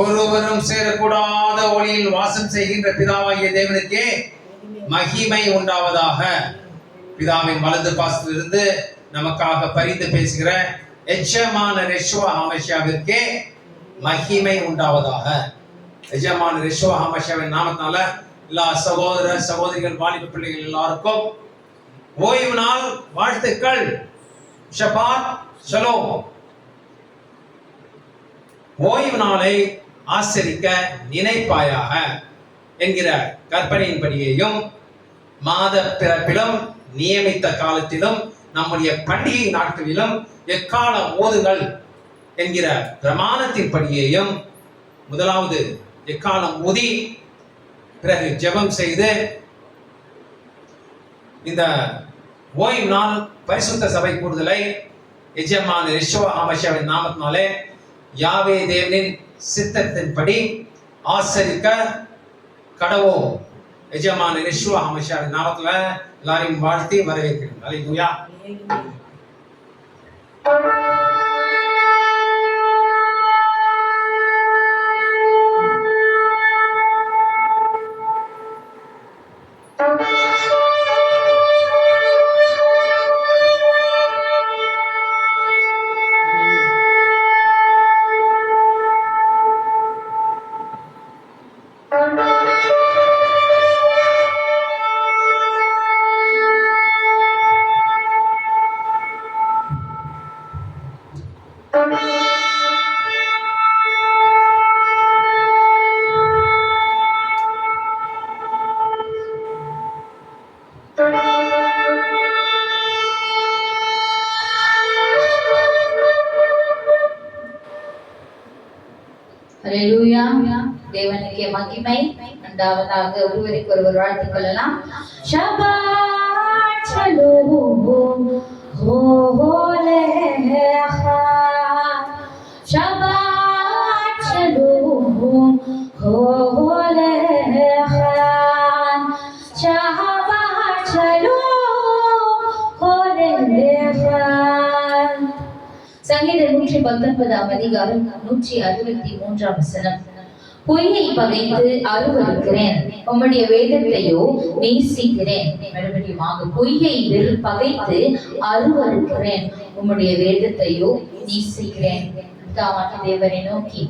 ஒருவரும் சேரக்கூடாத ஒளியில் வாசம் செய்கின்ற பிதாவாகிய தேவனுக்கே மகிமை உண்டாவதாக. பிதாவின் வலது பாசத்திலிருந்து நமக்காக பரிந்து பேசுகிற எஜமான ரெஷ்வா ஹாமஷாவிற்கே மகிமை உண்டாவதாக. எஜமான ரெஷ்வா ஹாமஷாவின் நாமத்தினால எல்லா சகோதர சகோதரிகள் வாலிப பிள்ளைகள் எல்லாருக்கும் ஓய்வு நாள் வாழ்த்துக்கள். ஷபாத் சலோ ஓய்வு நாளை ஆசரிக்க நினைப்பாயாக என்கிற கற்பனையின்படியையும் மாத பிறப்பிலும் நியமித்த காலத்திலும் நம்முடைய பண்டிகை நாட்களிலும் எக்கால ஓதுங்கள் என்கிற பிரமாணத்தின்படியையும் முதலாவது எக்காலம் ஊதி பிறகு ஜெபம் செய்து இந்த ஓய்வு நாள் பரிசுத்த சபை கூடுதலை எஜமான ரிஷவ ஆமஷாவின் நாமத்தினாலே யாவே தேவனின் சித்தத்தின்படி ஆசரிக்க கடவோம் எஜமான ரிஷுவ ஆமஷாவின் நாமத்துல எல்லாரையும் வாழ்த்தி வரவேற்கிறேன். அலையா மகிமை இரண்டாவதாக ஒருவருக்கு ஒருவர் வாழ்த்துக் கொள்ளலாம் ஷபாத் ஷலோம் ஹோ ஹோலேஹா ஷபாத் ஷலோம் ஹோ ஹோலேஹா ஷபாத் ஷலோம் ஹோலேஹா சங்கீதம் நூற்றி பத்தொன்பதாம் அதிகாரம் நூற்றி அறுபத்தி மூன்றாம் வசனம் பொய்யை பகைத்து அருவருக்கிறேன். உம்முடைய வேதத்தையோ நேசிக்கிறேன். மறுபடியுமாக பொய்யை பகைத்து அருவருக்கிறேன். உம்முடைய வேதத்தையோ நேசிக்கிறேன். தேவரை நோக்கி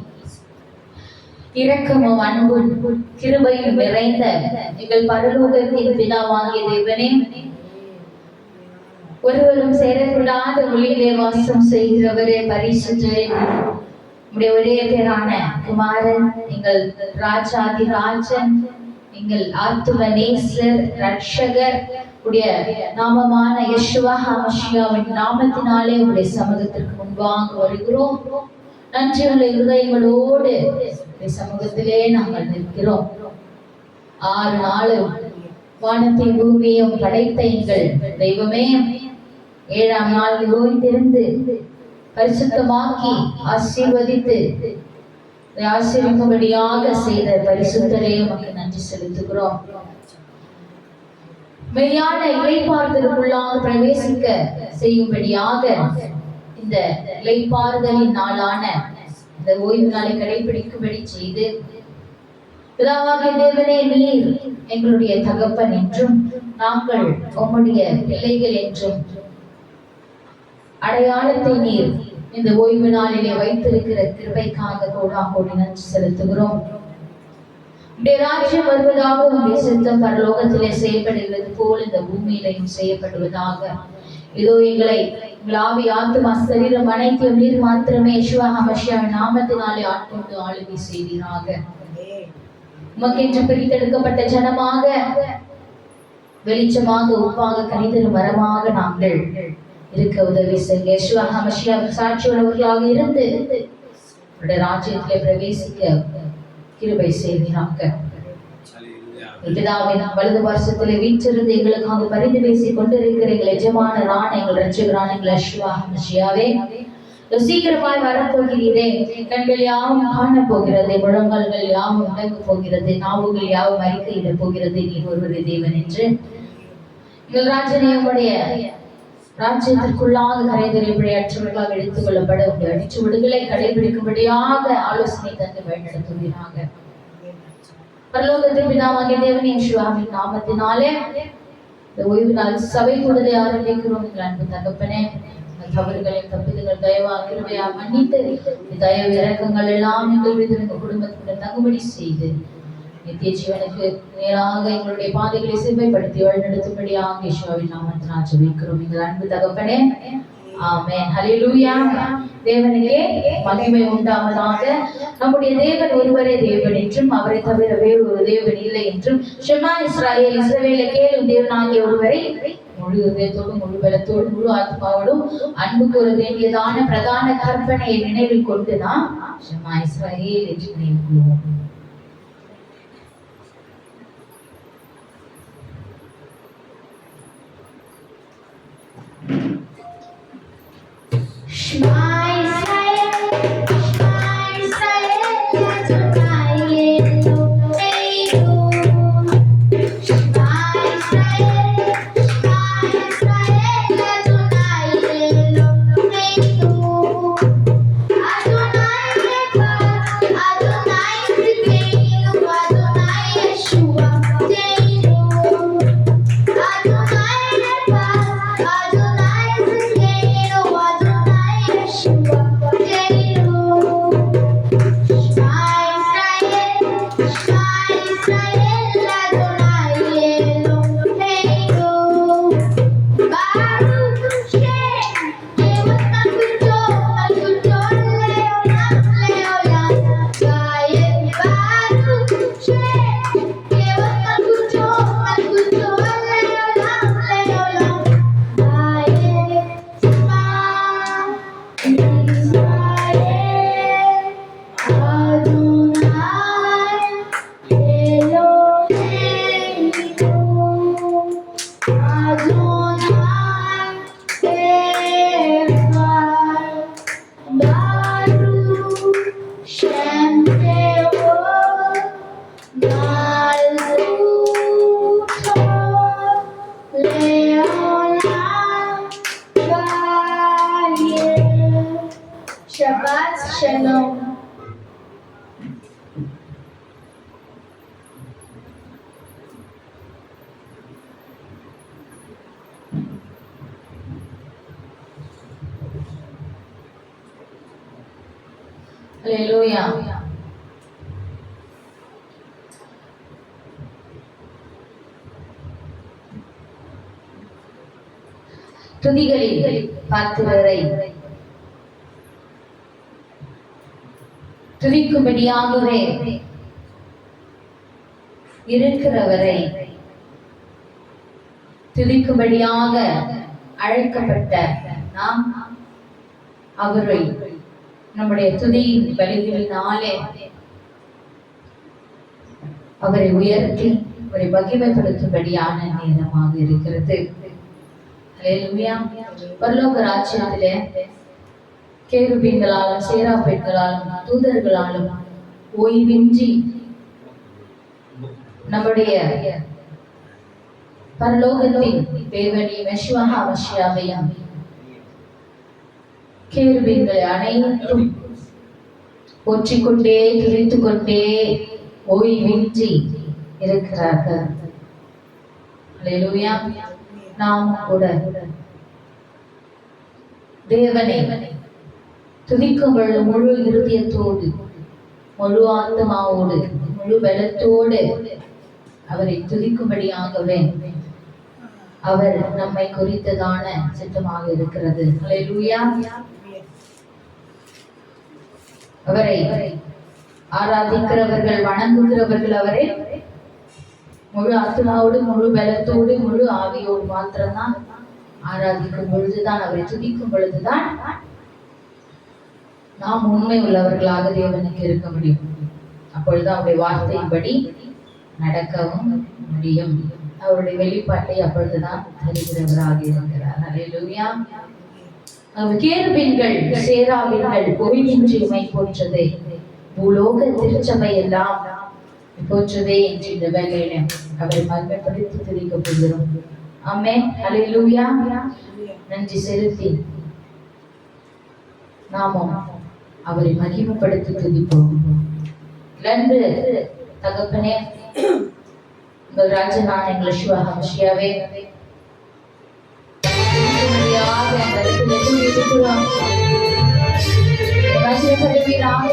இரக்கமும் அன்பும் கிருபையும் நிறைந்த எங்கள் பரலோகத்தின் பிதாவாகிய தேவனே ஒருவரும் சேரக்கூடாத ஒளியிலே வாசம் செய்கிறவரே பரிசுத்தரே. உடைய ஒரே பேரான குமாரன் எங்கள் ராஜாதி ராஜன் எங்கள் ஆத்தும நேசர் ரட்சகர் உடைய நாமமான யெஷுவா ஹாமஷியாவின் நாமத்தினாலே உடைய சமூகத்திற்கு முன்பாக வருகிறோம். நன்றி உள்ள இருதயங்களோடு உடைய சமூகத்திலே நாங்கள் நிற்கிறோம். ஆறு நாளும் வானத்தை பூமியும் படைத்த எங்கள் தெய்வமே. ஏழாம் நாள் ஓய்ந்திருந்து பரிசுத்தமாக்கி ஆசீர்வதித்து இதை ஆசீர்வதிக்கும்படியாக செய்த பரிசுத்தரே உமக்கு நன்றி செலுத்துகிறோம். மெய்யான இலைப்பாறுதலுக்குள்ளாக பிரவேசிக்க செய்யும்படியாக இந்த இலைப்பாறுதலின் நாளான இந்த ஓய்வு நாளை கடைபிடிக்கும்படி செய்து பிதாவாகிய தேவனே நீர் எங்களுடைய தகப்பன் என்றும் நாங்கள் உம்முடைய பிள்ளைகள் என்றும் அடையாளத்தை நீர் இந்த ஓய்வு நாளிலே வைத்திருக்கிற கிருபைக்காக கோடா கோடி நன்றி செலுத்துகிறோம். உடைய ராஜ்யம் வருவதாக உடைய சித்தம் பரலோகத்திலே செய்யப்படுகிறது போல் இந்த பூமியிலையும் செய்யப்படுவதாக. இதோ எங்களை எங்கள் ஆவி ஆத்துமா சரீரம் அனைத்தையும் நீர் மாத்திரமே சிவஹமஷியா நாமத்தினாலே ஆட்கொண்டு ஆளுகை செய்வீராக. உமக்கென்று பிரித்தெடுக்கப்பட்ட ஜனமாக வெளிச்சமாக உப்பாக கனிதரும் வரமாக நாங்கள் இருக்க உதவி செய்ய. யேசுவா ஹமஷியா சாட்சியுள்ளவர்களாக இருந்து உடைய ராஜ்யத்திலே பிரவேசிக்க கிருபை செய்வீராக. பிதாவின் வலது வருஷத்திலே வீற்றிருந்து எங்களுக்காக பரிந்து பேசிக் கொண்டிருக்கிற எங்கள் எஜமான ராண எங்கள் ரட்சகரான எங்கள் அஸ்வா சீக்கிரமாய் வரப்போகிறீரே. கண்கள் யாவும் காண போகிறது முழங்கால்கள் யாவும் முடங்க போகிறது நாவுகள் யாவும் அறிக்கையிட போகிறது நீ ஒருவரே தேவன் என்று. எங்கள் ராஜனே உடைய ராஜ்யத்திற்குள்ளாக கரைதரை அற்றவர்களாக எடுத்துக் கொள்ளப்பட உங்கள் அடிச்சுவடுகளை கடைபிடிக்கும்படியாக ஆலோசனை தந்து வழிநடத்துவீராக. பரலோகத்தின் பிதாவாகிய தேவன் இயேசுவின் நாமத்தினாலே இந்த ஓய்வு நாள் சபை கூடலை ஆரம்பிக்கிறோம். எங்கள் அன்பு தகப்பனே தவறுகளை தப்பிதுகள் தயவா கிருபையா மன்னித்து தயவு இறக்கங்கள் எல்லாம் எங்கள் மீது எங்கள் குடும்பத்துடன் தங்குபடி செய்து நித்திய ஜீவனுக்கு நேராக எங்களுடைய பாதைகளை சிறுமைப்படுத்தி வழிநடத்தும்படியாக ஈஸ்வாவின் நாமத்தில் நான் ஜெபிக்கிறோம். எங்கள் அன்பு தகப்பனே ஆமென். ஹalleluya. தேவனுக்கே மகிமை உண்டாவதாக. நம்முடைய தேவன் ஒருவரே தேவன் என்றும் அவரை தவிர வேறு ஒரு தேவன் இல்லை என்றும் ஷெமா இஸ்ராயேல் இஸ்ரவேலை கேளும் தேவனாகிய ஒருவரை முழு இதயத்தோடும் முழு பலத்தோடும் முழு ஆத்மாவோடும் அன்பு கூற வேண்டியதான பிரதான கற்பனையை நினைவில் கொண்டுதான் ஷெமா இஸ்ராயேல் என்று நினைவு Smile. துதிகளில் பாத்திரரை துதிக்கும்படியாகவே இருக்கிறவரை துதிக்கும்படியாக அழைக்கப்பட்ட நாம் அவரை நம்முடைய துதியின் வழிகளினாலே அவரை உயர்த்தி அவரை மகிமைப்படுத்தும்படியான நேரமாக இருக்கிறது. பரலோக ராஜ்யத்திலே கேருபீன்களாலும் சேராபீன்களாலும் தூதர்களாலும் ஓய்வின்றி நம்முடைய பரலோகத்தின் தேவனி மெஷ்வஹா மஷியாவையும் கேருபீன்களை அனைத்தும் ஒற்றிக்கொண்டே துதித்துக் கொண்டே ஓய்வின்றி இருக்கிறார்கள். நாம் கூட. தேவனை துதிக்கும் பொழுது முழு இருதயத்தோடு முழு ஆத்மாவோடு முழு பலத்தோடு அவரை துதிக்கும்படியாகவே அவர் நம்மை குறித்ததான சித்தமாக இருக்கிறது. அவரை ஆராதிக்கிறவர்கள் வணங்குகிறவர்கள் அவரை. முழு ஆத்மாவோடு முழு பலத்தோடு முழு ஆவியோடு மாத்திரம்தான் ஆராதிக்கும் பொழுதுதான் அவரை துதிக்கும் பொழுதுதான் நாம் உண்மை உள்ளவர்களாக தேவனுக்கு இருக்க முடியும். அப்பொழுது அவருடைய வார்த்தையின்படி நடக்கவும் முடியும். அவருடைய வெளிப்பாட்டை அப்பொழுதுதான் அறிகிறவராக இருக்கிறார். ஹalleluya. கேருபீன்கள் சேராபீன்கள் ஓய்வின்றி உமை போன்றது பூலோக திருச்சபை எல்லாம் போற்றதே என்று இந்த வேலையில அவரை மகிமைப்படுத்தி தெரிவிக்க போகிறோம் ஆமே அலையிலூயா நன்றி செலுத்தி நாமும் அவரை மகிமைப்படுத்தி துதிப்போம். நன்று தகப்பனே உங்கள் ராஜநான் எங்கள் சிவா ஹம்ஷியாவே மகிமைப்படுவீராக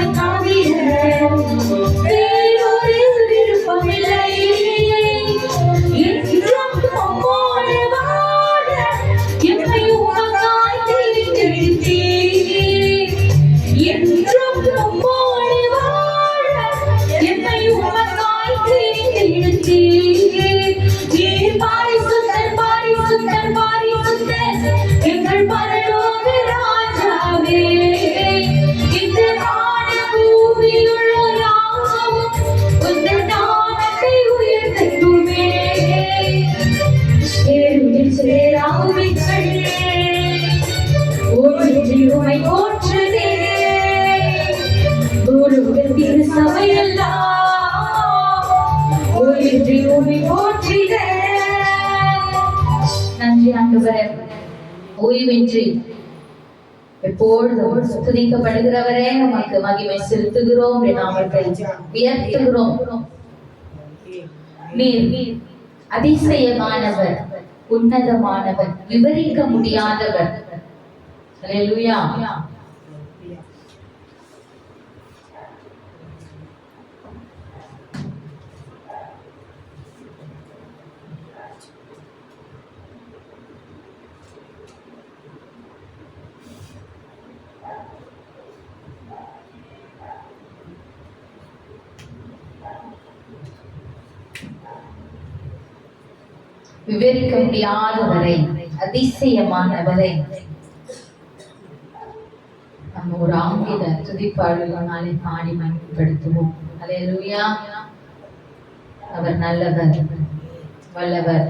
Africa. ஓய்வின்றி எப்பொழுதும் துதிக்கப்படுகிறவரே நமக்கு மகிமை செலுத்துகிறோம் நாமத்தை உயர்த்துகிறோம். நீர் அதிசயமானவர் உன்னதமானவர் விவரிக்க முடியாதவர். விவரிக்க முடியாதவரை அதிசயமானவரை. நம்ம ஒரு ஆங்கில துதிப்பாடுகளாலே பாடி மகிழ்படுத்துவோம் அலையலுயா அவர் நல்லவர் வல்லவர்.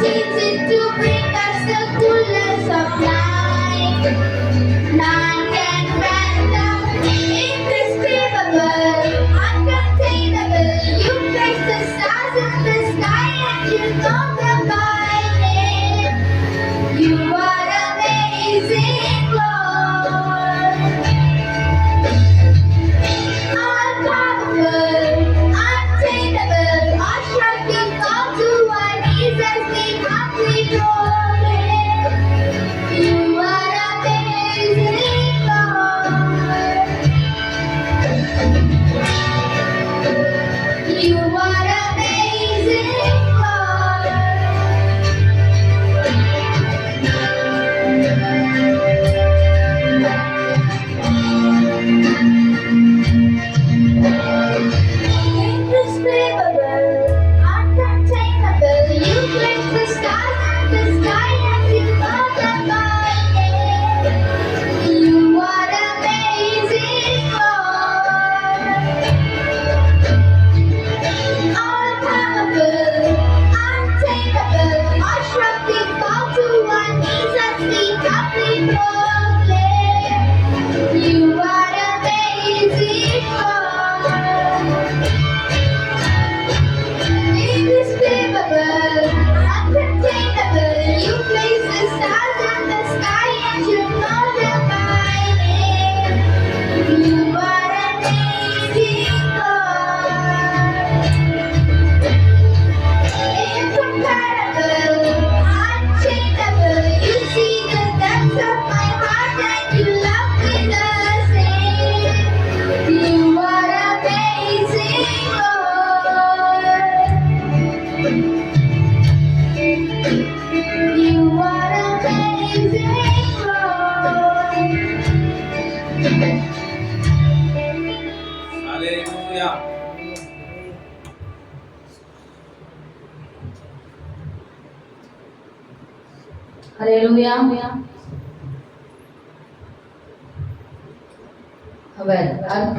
teach it to bring us the fullness of life. life.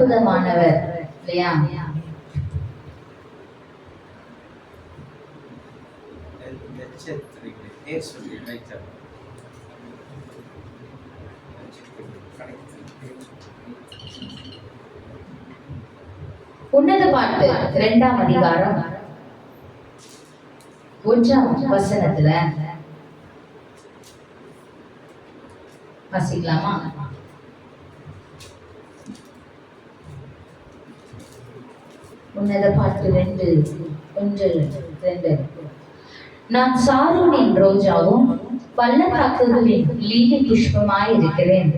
அற்புதமானவர் இல்லையா? உன்னத பாட்டு இரண்டாம் அதிகாரம் ஒன்றாம் வசனத்துல. வாசிக்கலாமா? உன்னத பாட்டு ரெண்டு ஒன்று ரெண்டு. நான் சாரோனின் ரோஜாவும் பள்ளத்தாக்குகளின் லீலி புஷ்பமாய் இருக்கிறேன்.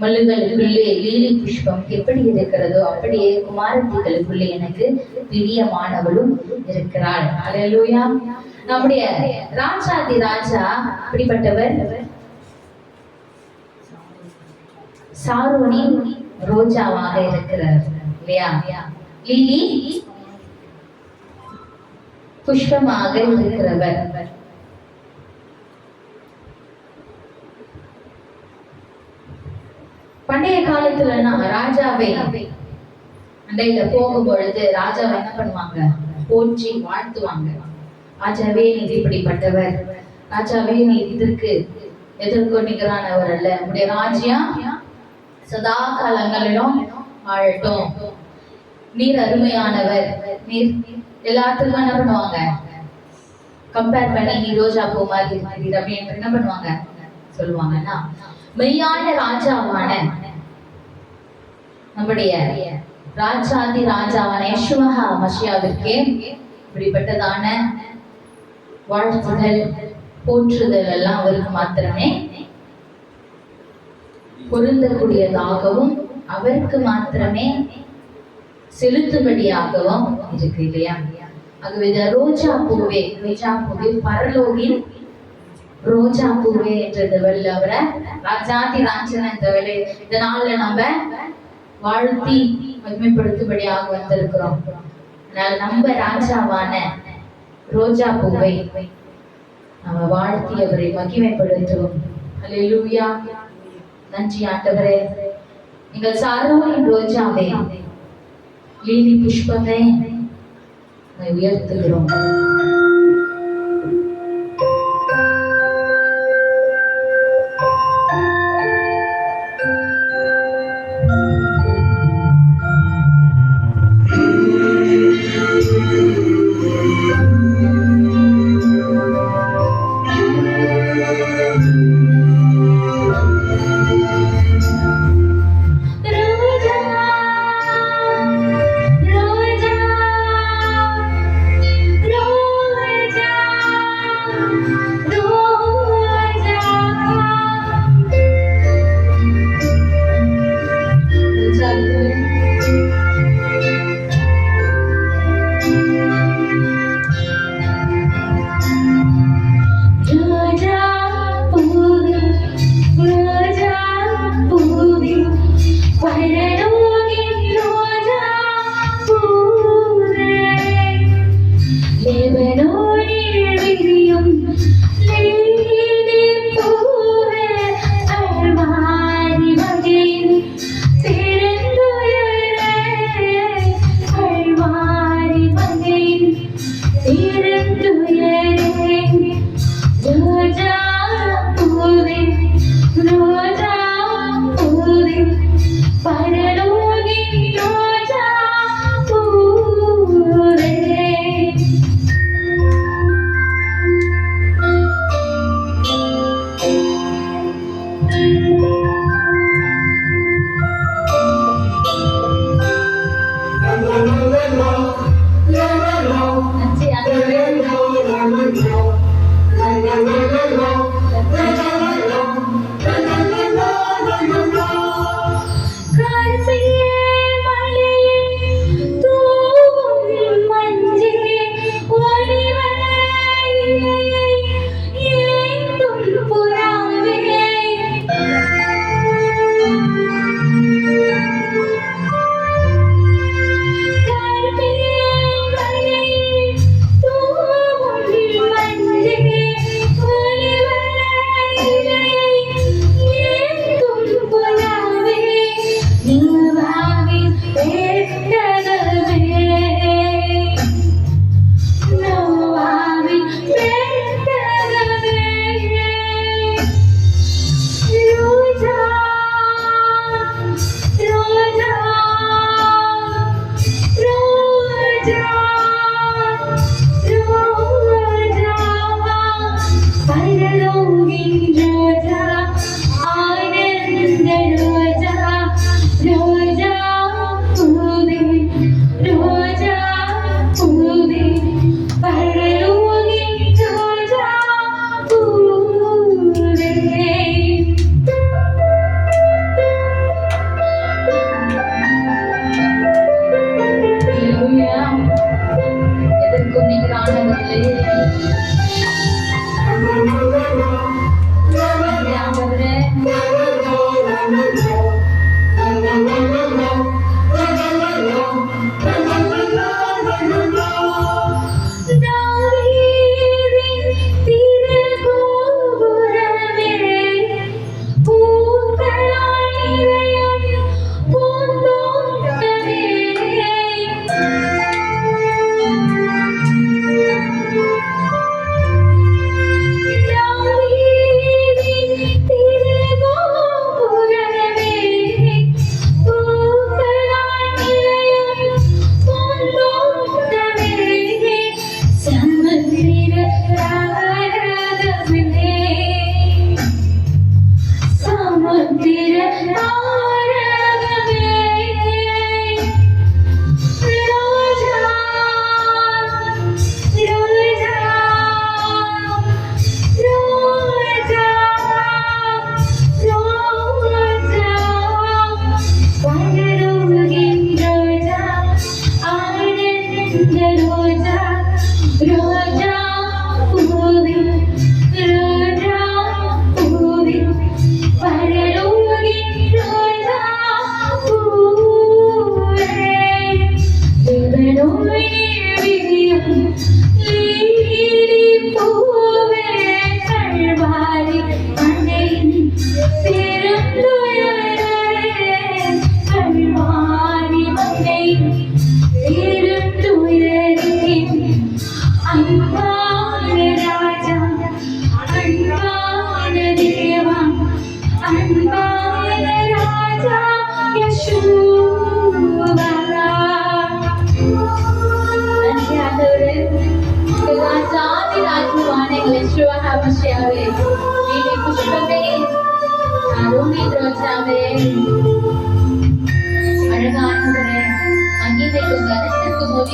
மல்லுகளுக்குள்ளே லீலி புஷ்பம் எப்படி இருக்கிறதோ அப்படியே குமாரத்திகளுக்குள்ளே எனக்கு பிரியமானவளும் இருக்கிறாள். அல்லேலூயா நம்முடைய ராஜாதி ராஜா அப்படிப்பட்டவர்? சாரோனின் ரோஜாவாக இருக்கிறார் இல்லையா? லிலி புஷ்பமாக இருக்கிறவர். பண்டைய காலத்துல ராஜாவை அண்டையில போகும் பொழுது ராஜாவை என்ன பண்ணுவாங்க? போற்றி வாழ்த்துவாங்க. ராஜாவே நீ இப்படிப்பட்டவர். ராஜாவே நீ இதற்கு எதற்கு நிகரானவர் அல்ல. உடைய ராஜ்யம் சதா காலங்களிலும் வாழட்டும். நீர் அருமையானவர். நீர் எல்லாத்துக்கும் என்ன பண்ணுவாங்க? கம்பேர் பண்ணி நீ ரோஜா பூ மாதிரி இருக்கிறீர் அப்படின்னு என்ன பண்ணுவாங்க? சொல்லுவாங்கன்னா மெய்யான ராஜாவான நம்முடைய ராஜாதி ராஜாவான யஷ்மஹா மஷியாவிற்கே இப்படிப்பட்டதான வாழ்த்துதல் போற்றுதல் எல்லாம் அவருக்கு மாத்திரமே பொருந்தக்கூடியதாகவும் அவருக்கு மாத்திரமே செலுத்தும்படியாகவும் இருக்கு இல்லையா ஆகவே இந்த ரோஜா பூவே ரோஜா பூவே பரலோகின் ரோஜா பூவே என்றது வல்ல அவரை ராஜாதி ராஞ்சன இந்த வேலை இந்த நாள்ல நம்ம வாழ்த்தி மகிமைப்படுத்தும்படியாக வந்திருக்கிறோம். அதனால நம்ம ராஜாவான ரோஜா பூவை நம்ம வாழ்த்தி அவரை மகிமைப்படுத்துவோம். அல்லூயா நன்றி ஆண்டவரே. நீங்கள் சாரோவின் ரோஜாவே லீலி புஷ்பமே உம்மை உயர்த்துகிறோம் ரோஜா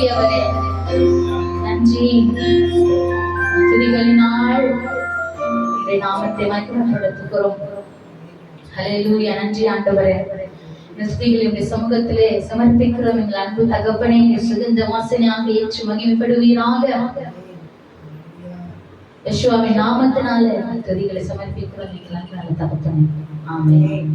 கனத்திற்கும் நன்றி. துதிகளினால் இதை நாமத்தை மகிமைப்படுத்துகிறோம். ஹalleluya. நன்றி ஆண்டவரே. இந்த ஸ்திரீகளை சமூகத்திலே சமர்ப்பிக்கிறோம். எங்கள் அன்பு தகப்பனை சுகந்த வாசனையாக ஏற்று மகிமைப்படுவீராக. யசுவாவின் நாமத்தினால துதிகளை சமர்ப்பிக்கிறோம். எங்கள் அன்பு தகப்பனை. ஆமே